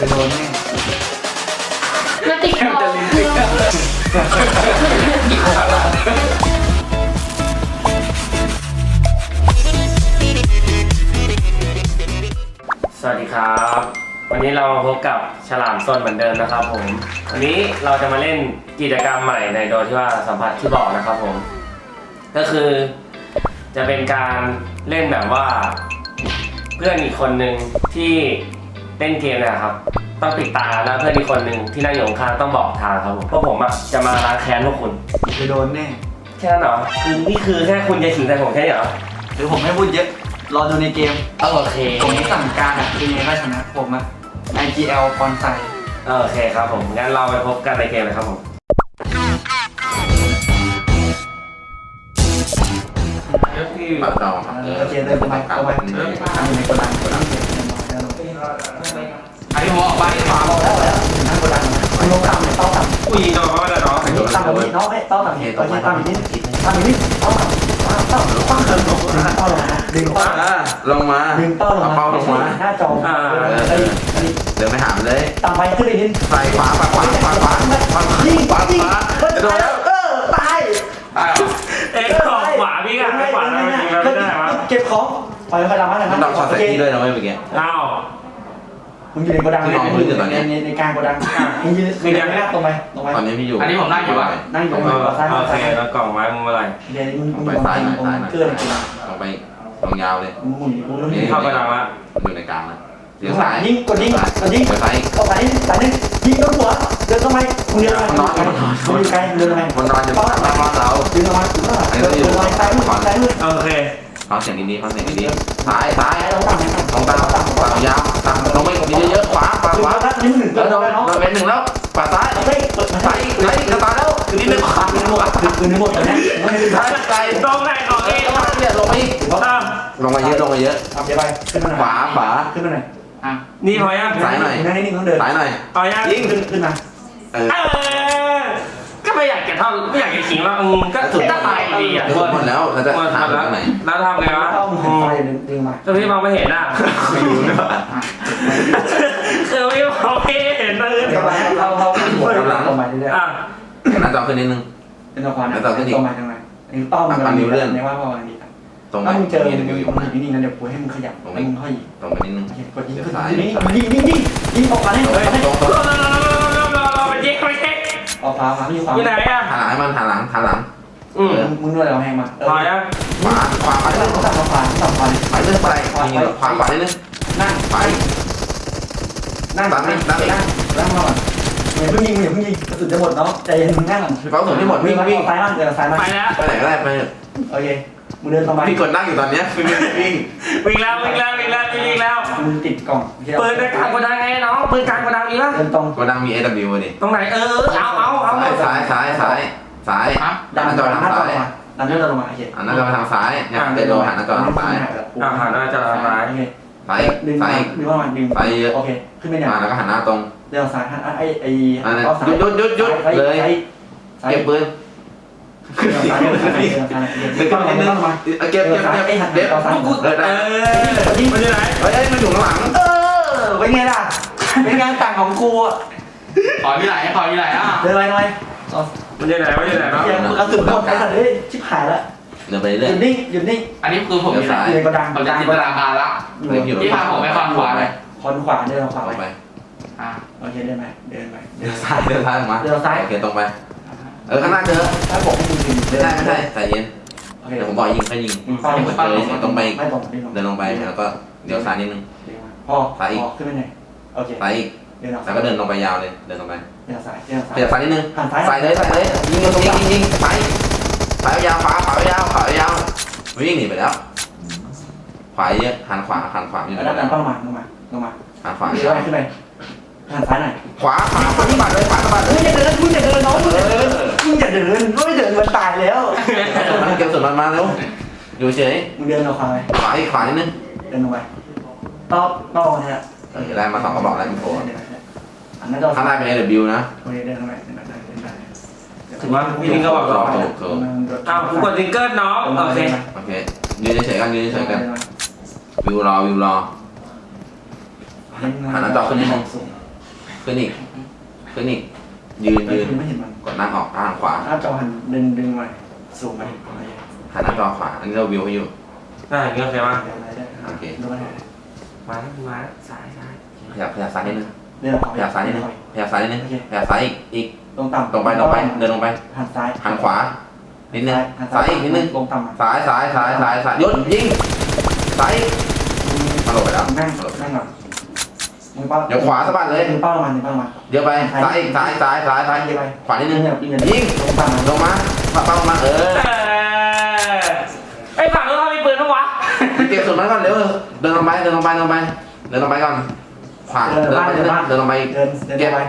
ไปโดนแน่มาติดคอสวัสดีครับ วันนี้เรามาพบกับฉลามซนเหมือนเดิมนะครับผม วันนี้เราจะมาเล่นกิจกรรมใหม่ในโดยที่ว่าสัมผัสที่บอกนะครับผม ก็คือจะเป็นการเล่นแบบว่า เพื่อนอีกคนหนึ่งที่ เล่นเกมเนะครับ ต้องปิดตาแล้วเพื่อนอีกคนหนึ่งที่นั่งอยู่ข้างๆต้องบอกทางครับผมเพราะผมอะจะมาล้างแค้นพวกคุณไปโดนแน่แค่นั้นเหรอคือนี่คือแค่คุณจะขิงใส่ผมแค่นี้เหรอหรือผมไม่พูดเยอะรอดูในเกมโอเคผมสั่งการอะคือยังไงก็ชนะผมอะ IGL บอลไซโอเคครับผมงั้นเราไปพบกันในเกมเลยครับผมปากเราครับโอเคเดินไปเข้าไปทำอยู่ในโกดัง โกดังเสร็จเรียบร้อยแล้วอันนี้ผมออกไปขวาเอาแล้วแล้วถึงหน้าโกดังคุณลงต่ำเลยต้าต่ำผู้หญิงจะมาไม่ได้เนาะอันนี้ต่ำกว่านี้น้องเอ้ยต้าต่ำเห็นโอเคต่ำอีกนิดต่ำอีกนิดต้าต่ำเต้าเต้าเต้าเดินลงดึงเต้าลงมาดึงเต้าอ่าลงมาดึงเต้าลงเอมาเป้าลงมาหน้าจอเอ้ยอันนี้เดินไปหามเลยต่ำไปขึ้นไปนิดใส่ขวาขวาขวาขวาขวาขวายิงขวายิงขวาโดนแล้วเออตายตายเอเอ๊ะขอบขวาพี่กันขวาแล้วจริงแล้วไม่ได้วะเก็บของปล่อยไปและมั้ งนะมันดอกช็อตใส่ที่ด้วยนะเว้ยเมื่อกี้ อ้าว มึงอยู่ในโกดังในในกลางโกดังมึงยืนคือยังไม่น่าตรงไปตรงไปตอนนี้พี่อยู่อันนี้ผมนั่งอยู่อะ นั่งอยู่เอตรงอซ้ายโอซ้าเคยแล้วกล่องไม้มึงอะไร เดี๋ยวมึงมึงอยู่ตรงเกินจริงลงไปตรงยาวเลย มึงมึงมึงมึงเข้ากระดังละอยู่ในกลางนะเดี๋ยวสาซ้ายยยิงกดยิงกดยิงเดี๋ยวซ้ายเข้าไปสายนึงยิงโดนหัวเดินเข้าไปมึงเดินไปมึงอยู่ไกลเดินไปมันนอนอยู่ข้างบ้านเราเดินมาถึงว่าเดินเดินไปซ้ายมือซ้ายมือโอเค ฟังเสียงดีๆฟังเสียงดีๆซ้ายซ้ายซ้ายเราต่ำต่ำตรงกลางต่ำขวายาวตามลงไปมีเยอะๆขวาขวาขวาว่านี่มึงหนึ่งแล้วโดนไปเนาะโดนเป็นหนึ่งแล้วขวาซ้ายเฮ้ยเปิดมาซ้ายซ้ายจะตาแล้วคือนิดนึงขวาคือในหมดคือในหมดตอนนี้ไม่ได้ซ้ายตรงไหนของเองเนี่ยลงไปอีกลงมาเยอะลงมาเยอะทำเดี๋ยวไปขึ้นมาหน่อยขวาขวาขึ้นมาหน่อยนี่พอยังซ้ายหน่อยนั่งนิ่งๆต้องเดินซ้ายหน่อยเอายังยิงขึ้นขึ้นมาเออ เออก็ไม่อยากจะเท่าไม่อยากจะขิงว่าอืมก็ถูกตายดีอะเดี๋ยวหมดแล้วเราจะหมดหาแล้วตรงไหนแล้วทำไงวะเข้ามึงไฟดึงมาก็พี่มองไม่เห็นอะคือพี่มองไม่เห็นเลยเข้าไปเข้าเข้าหัวตรงมาเรื่อยอะหน้าจอขึ้นนิดนึงๆเป็นตะควันตรงมาตรงไหนนิ้วต้อมในว่าพอดีตรงไหนถ้ามึงเจอมีมึงนิ้วอยู่มึข้างงในอยู่นิ่งๆนะเดี๋ยวกูให้มึงขยับแล้วมึงค่อยตรงไปนิดนึงกดยิงขึ้นยิงยิงยิงยิงยิงออกมาให้เฮ้ยตรงตรงเรา ช็คออกขวาขวามีขวาอยู่ไหนอะหันหลังให้มันหันหลังหันหลังอืมมึงด้วยเราแหงมาเออพอยังขวาขวาไปเขาเรื่อยสั่งขวาสั่งขวาไปเรื่อยไปยิงขวาขวานิดนึงนั่งไปนั่งนั่งนั่งนั่งมาก่อนอย่าเพิ่งยิงอย่าเพิ่งยิงกระสุนจะหมดเนาะใจเย็นนั่งเป้าสุดที่หมดวิ่งวิ่งซ้ายล่างเดินซ้ายมาไปแล้วไปไหนก็ได้ไปโอเคมึงเดินเข้ามาพี่กดนั่งอยู่ตอนเนี้ยวิ่งวิ่งวิ่งแล้ววิ่งแล้ว วิ่งแล้ววิ่งแล้วมึงติดกล่องปืนในกลางกระดังไงน้องปืนกลางกระดังอีกแล้วเดินตรงกดนั่งมี AW ดิตรงไหนเออเอาเอาเอาซ้ายซ้ายซ้ายซ้ายฮะดันหน้าจอทางหน้าจอซ้ายลงมาดันหน้าจอลงมาโอเคหันหน้าจอไปทางซ้ายเนี่ยเป็นโลหันหน้าจอทางซ้ายอาหารน่าจะร้าย โอเคซ้ายดึงซ้ายดึงเข้ามาดึงซ้ายเยอะโอเคขึ้นไปเนี่ยมาแล้วก็หันหน้าตรงเดี๋ยวซ้ายไอ้ไอ้อันนั้นเอาซ้ายหยุดหยุดหยุดหยุดเลยซ้ายเก็บปืนซ้าย เดี๋ยวซ้ายเดี๋ยวซ้ายเดี๋ยวเก็บซ้ายนิดนึเดี๋ยวงซ้ายเก็บเก็บเก็บเก็บเออเอได้อมันอยู่ไหนเฮ้ยมันอยู่ข้างหลังเออเป็นไงล่ะเป็นงานต่างของกูอะขอมีไหลขอมีไหลอะเดินไปหน่อยมันอยู่ไหนมันอยู่ไหนเนาะเดี๋ยวกระสุนหมดไอ้สัตว์เฮ้ยชิบหายแล้วเดินไปหเรื่อยุยดนิ่งหยุดนิ่งอันนี้คือผมอยู่ไหนอยู่ในกระดังผมจะจินตนาการละที่พาผมไปฝั่งขวาเลยคอนขวาเดินขวาตรงไปไปอะโอเคเดินไปเดินไปเดินซ้ายเดินซ้ายออกมาเดินซ้ายโอเคตรงไป เออข้างหน้าเจอถ้าผมไม่ยิงไม่ได้ไม่ได้ใจเย็นโอเคเดี๋ยวผมบอกยิงแค่ยิงยิงเป้าเดี๋ยวผมเจอตรงไปไม่ตรงไม่ตรงเดินลงไปแล้วก็เดี๋ยวซ้ายนิดนึงพอพอขึ้นไปหน่อยโอเคซ้ายอีกเดินออกแล้วก็เดินลงไปยาวเลยเดินลงไปเดินซ้ายเดินซ้ายขยับซ้ายนิดนึงหันซ้ายใส่เลยใส่เลยยิงยิงยิงยิงซ้ายซ้ายยาวขวาขวายาวขวายาววิ่งหนีไปแล้วขวาเยอะหันขวาหันขวาอยู่ไหนแล้วดันต้องมาลงมาลงมาหันขวาเดี๋ยวขึ้นไปหันซ้ายหน่อยขวาขวาขวาสะบัดเลยขวาสะบัดเลมึงยอย่าเดินมึงอย่าเดินน้องมึงอย่าเดิน มึงอย่าเดินไม่เดินมันตายแล้วมันเก็บส่วนมันมาเร็วอยู่เฉยมึงเดินเอาขวาไปขวาอีกขวานิดนึงเดินลงไปต้อต้อเนี่ยเออได้มาสองกระบอกแล้วมีโฟอันนั้นเราข้างหน้าเป็น AW นะโอเคเดินเข้าไปเดินไปเดินไปถือว่าพี่ลิงก็บอกเราอ้าวกูกดซิงเกิลน้องโอเคโอเคยืนเฉยๆกันยืนเฉยๆกันวิวรอวิวรอหันหน้าจอขึ้นนิดนึงเขึ้นอีกขึ้นอีกยืนยืนไม่เห็นมันกดนั่งออกอ่างขวาหน้าจอหันดึงดึงหน่อยสูงไปอะไรหันหน้าจอขวา อันนี้เราวิวให้อยู่ได้อย่างนี้โอเคป่ะโอเคดูมันมาแล้วมาแล้วซ้ายซ้ายขยับขยับซ้ายนิดนึงเดินขวาขยับซ้ายนิดนึงขยับซ้ายนิดนึงขยับซ้ายอีกอีกลงต่ำตรงไปตรงไปเดินลงไปหันซ้ายหันขวานิดนึงหันซ้ายอีกนิดนึงลงต่ำซ้ายซ้ายซ้ายซ้ายซ้ายยศยิงซ้ายมาหลบไปแล้วนั่งมาหลบนั่งก่อน มือเป้าเดี๋ยวขวาสะบัดเลย มือเป้าลงมามือเป้าลงมา เดี๋ยวไปซ้ายอีกซ้ายซ้ายซ้ายซ้ายเดี๋ยวไป ขวานิดนึงยิงยิงลงต่ำลงมาปัดเป้ามาเออเออไอ้ฝั่งนู้นเขามีปืนปะวะเก็บส่วนนั้นก่อนเร็วเดินลงไปเดินลงไปเดินลงไปเดินลงไปก่อนขวาเดินลงไปนิดนึงเดินลงไปเดินเดินไป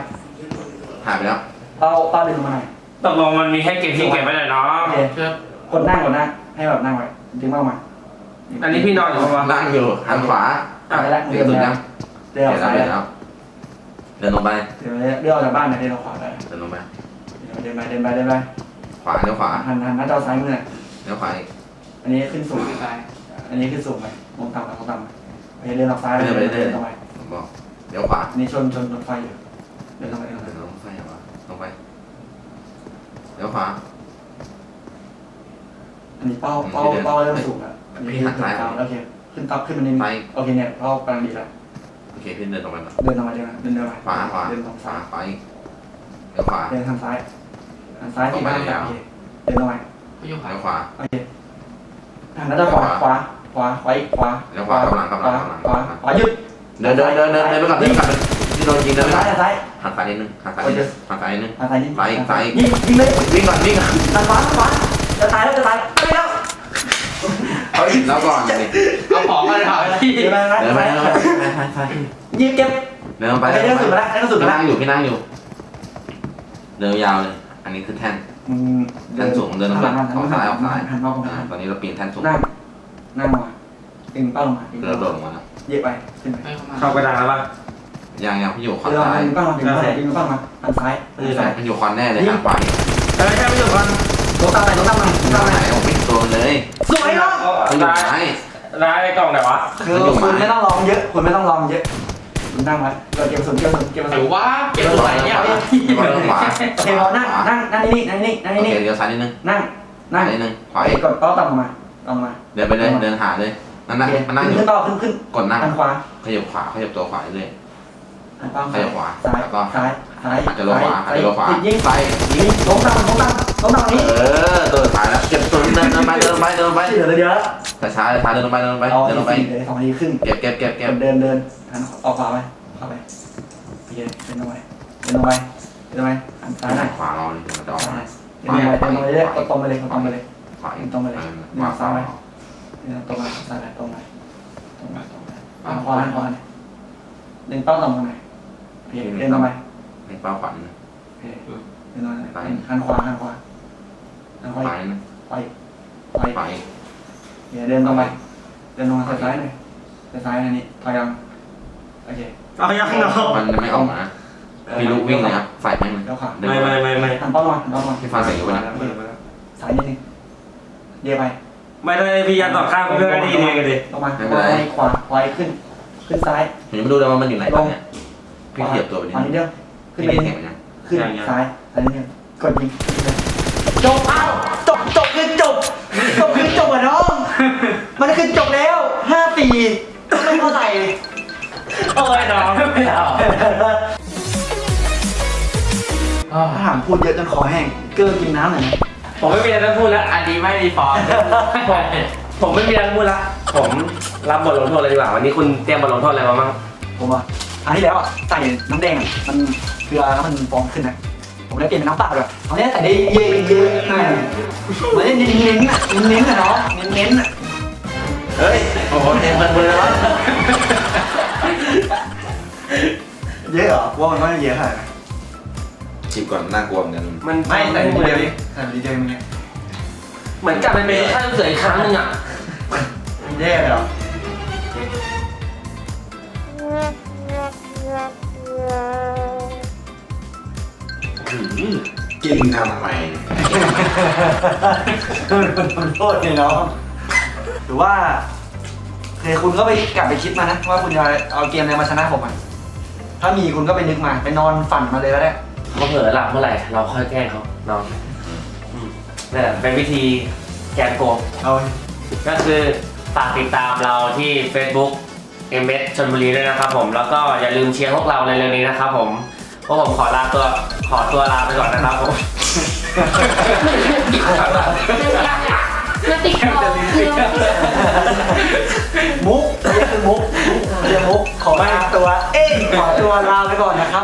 หายไปแล้วเป้าเป้าดึงลงมาหน่อยตกลงมันมีแค่เก็บที่เก็บไว้หน่อยน้องโอเคเชื่อกดนั่งกดนั่งให้แบบนั่งไว้ดึงเป้ามาอันนี้พี่นอนอยู่ปะวะนั่งอยู่หันขวาอะเก็บส่วนยัง เดินออกเดี๋ยวซ้ายเดี๋ยวแล้วเดินลงไปเดี๋ยวเดินออกจากบ้านนะเดินออกขวาได้เดินลงไปเดินไปเดินไปเดินไปขวาเลี้ยวขวาหันหันหน้าจอซ้ายมือเลี้ยวขวาอีกอันนี้ขึ้นสูงซ้ายอันนี้ขึ้นสูงไปลงต่ำลงต่ำไปเดินออกซ้ายเดินลงไปผมบอกเลี้ยวขวาอันนี้ชนชนรถไฟอยู่เดินลงไปเดินลงไปเดินลงไปเหรอวะลงไปเลี้ยวขวาอันนี้เป้าเป้าเป้าเริ่มสูงแล้วอันนี้ขึ้นต่ำโอเคขึ้นตับขึ้นมานิดนึงโอเคเนี่ยเป้ากำลังดีแล้วโอ เคพี่เดินตรงไปก่อนเดินลงมาเดินเดินเดินไปขวาขวาเดินตรงขวาซ้ายขวาอีกเลี้ยวขวา เดินทางซ้ายทางซ้ายที่บ้านโอเคเดินลงไปเขาอยู่ขวาเลี้ยวขวา โอเคหันหน้าจอขวาขวาขวาขวาอีกขวาเลี้ยวขวากำลังกำลังกำลัง ขวาขวาหยุดเดินเดินเดินเดินเดินไปก่อนเดินไปก่อนที่โดนยิงเดินไปก่ซ้าอยนซ้ายหันซ้ายนิดนึงหันซ้ายนิดนึงหันซ้ายนิดนึง ทางซ้ายนี่ซ้ายซ้ายยิงยิงเลยวิ่งก่อนวิ่งก่อนทางขวาทางขวาจะตายแล้วจะตายตายแล้ว เฮ้ยแล้วก่อนดิเอาของมาเลยค่ะพี่เดินไปนะเดินไปเดินไปเดินไปไปยิงเก็บเดินไปไปเดินเดินไปสุดมาแล้วเดินสุดพี่มาแล้นั่วงอยู่พี่นั่งอยู่ เดินยาวเลย อันนี้คือแท่นมึงแท่นสูงเดินลงไปออกซ้ายออกซ้ายหันเป้าลงอ่ามาตอนนี้เราปีนแท่นสูงนั่งนั่งมาดึงเป้าลงมาดึงเราโดดลงมาแล้วเยอะไปขึ้นไปให้เข้ามาเข้ากระดังแล้วป่ะยังยังพี่อยู่ขวาเดินซ้ายดึงเป้ามาดึงเป้าดึงเป้ามาหันซ้ายหันซ้ายพี่อยู่คอนแน่เลยทางขวานี่แต่ไม่ใช่ไม่ถูกกัน ลงตามไปลงตามมาลงทาตางมไหนไปผมไม่ตัวมันเลยสวยเนาะมันอยู่ร้ายไหนร้ายกล่องไหนวะคือคุณไม่ต้องลองเยอะคุณไม่ต้องลองเยอะคุณนั่งไว้เราเก็บสุนเก็บสุนเก็บหสุรืนอว่าเก็บตัวไหนเนี่ยขวาขวาโอเคพอนั่งนั่งนั่งนี่นั่งนี่นั่งโอเคนี่เดี๋ยวซ้ายนิดนึงนั่งนั่งซ้ายนิดนึงขวาไอ้อีกกดเป้าต่ำลงมาต่ำลงมา เดินไปเลยเดินหาเลยนั่งนั่งมันนั่งอยู่ขึ้นเป้าขึ้นขึ้นกดนั่งทางขวาขยับขวาขยับตัวขวาเรื่อย ทางเป้าขยับขวาซ้ายแล้วก็ซ้ายซ้ายอาจจะลงขวาอาจจะลงขวายิงซ้ายยิงลงต่ำลงต่ำลงต่ำนี้เออตัวสุดท้ายแล้วเก็บตัวเดินเดินไปเดินไปเดินไปเหลือเลยเดียวแล้วแต่ช้าช้าเดินลงไปเดินลงไปเอาเดินลงไปสี่เลยสองนาทีครึ่งเก็บเก็บเก็บเก็บเดินเดินหันออกขวาไปเข้าไปโอเคเดินลงไปเดินลงไปเดินลงไปหันซ้ายหน่อยขวาเราเลยมันจะออกมาเดินลงไปเดินลงไปเรื่อยๆกดตรงไปเลยกดตรงไปเลยขวาอีกตรงไปเลยขวาซ้ายเดินตรงไปซ้ายไปตรงไปตรงไปตรงไปหันขวาหันขวาดึงเป้าต่ำลงไป โอเคเดินลงไปในเป้าขวานี่โอเคเดินลงไปหันขวาหันขวาหันขขวาวานี่ไปไปขวาอีกเดี๋ยวเดินตรงไปเดินลงมาซ้ายหน่อยซ้ายอันนี้ถอยยังโอเคเอายังเนาะมันจะไม่ออกมาพี่ลูกวิ่งเลยครับใส่แม่งเดี๋ยวขาไม่ไม่ไม่ไม่หันเป้ามาหันเป้ามาพี่ฟ้าใส่อยู่ปะเนี่ยสายนิดนึงเดี๋ยวไป ไม่ได้พี่ยันต่อข้างเพื่อนดีดีกันดิลงมาขวาขวาขวาขึ้น ขึ้นซ้ายผมยังไม่รู้เลยว่ามันอยู่ไหนตอนเนี้ย พี่เหยียบตัวไปนิดขวานึนิงดเดียวขึ้นพี่ไปได้นิดเสียนึงงมันยังขึ้นซ้ายซ้ายนิดนึงกดยิงจบเอ้าจบจบคือจบจบคือจบอะน้อง มันคือจบแล้วห้าปีไม่เท่าไหร่ โอ้ยน้องไม่เอาถ้าถามพูดเยอะจนคอแห้ง เกินกินน้ำหน่อยนะผมไม่มีอะไรจะพูดแล้ว อันนี้ไม่มีฟอร์มผมผมไม่มีอะไรจะพูดละผมรับบทลงโทษเลยดีกว่าวันนี้คุณเตรียมบทลงโทษอะไรมาบ้างผมอะ อันที่แล้วอะใส่น้ำแดงอะมันเกลือแล้วมันฟองขึ้นนะผมเลยเปลี่ยนเป็นน้ำเปล่าด้วยเอาเนี้ใส่ได้เยอะเยอะหน่อยมันเน้นเน้นๆอะเน้นๆอะเนาะเน้นๆอะเฮ้ย โอ้โหเต็มมันเลยวเยอะเหรอว่ามันก็เยอะขนาดไหนชิบก่อนน่ากลัวเหมือนกันมันไม่ใส่ดีเดียวดิใส่ดีเดียวมึงเนี่ยเหมือนกลับไปเป็นข้าเสืออีกครั้งหนึงอะแย่เยเหรอ กินทำไมมันโทษเลยเนาะหรือว่าเคยคุณก็ไปกลับไปคิดมานะ ว่าคุณจะเอาเกมอะไรมาชนะผมอะถ้ามีคุณก็ไปนึกมาไปนอนฝันมาเลยก็ได้เขาเผลอหลับเมื่อไหร่เราค่อยแกล้งเขาน้องอืมนั่นแหละเป็นวิธีแกนโกงเอาก็คือฝากติดตามเราที่ Facebook m s ชนบุรีด้วยนะครับผม แล้วก็อย่าลืมเชียร์พวกเราในเร็วๆนี้นะครับผม พวกผมขอลาตัว ขอตัวลาไปก่อนนะครับผมมาติดคอคือมุกไม่ใช่คือมุกมุกเรียกมุกขอลาตัว เอ้ยขอตัวลาไปก่อนนะครับ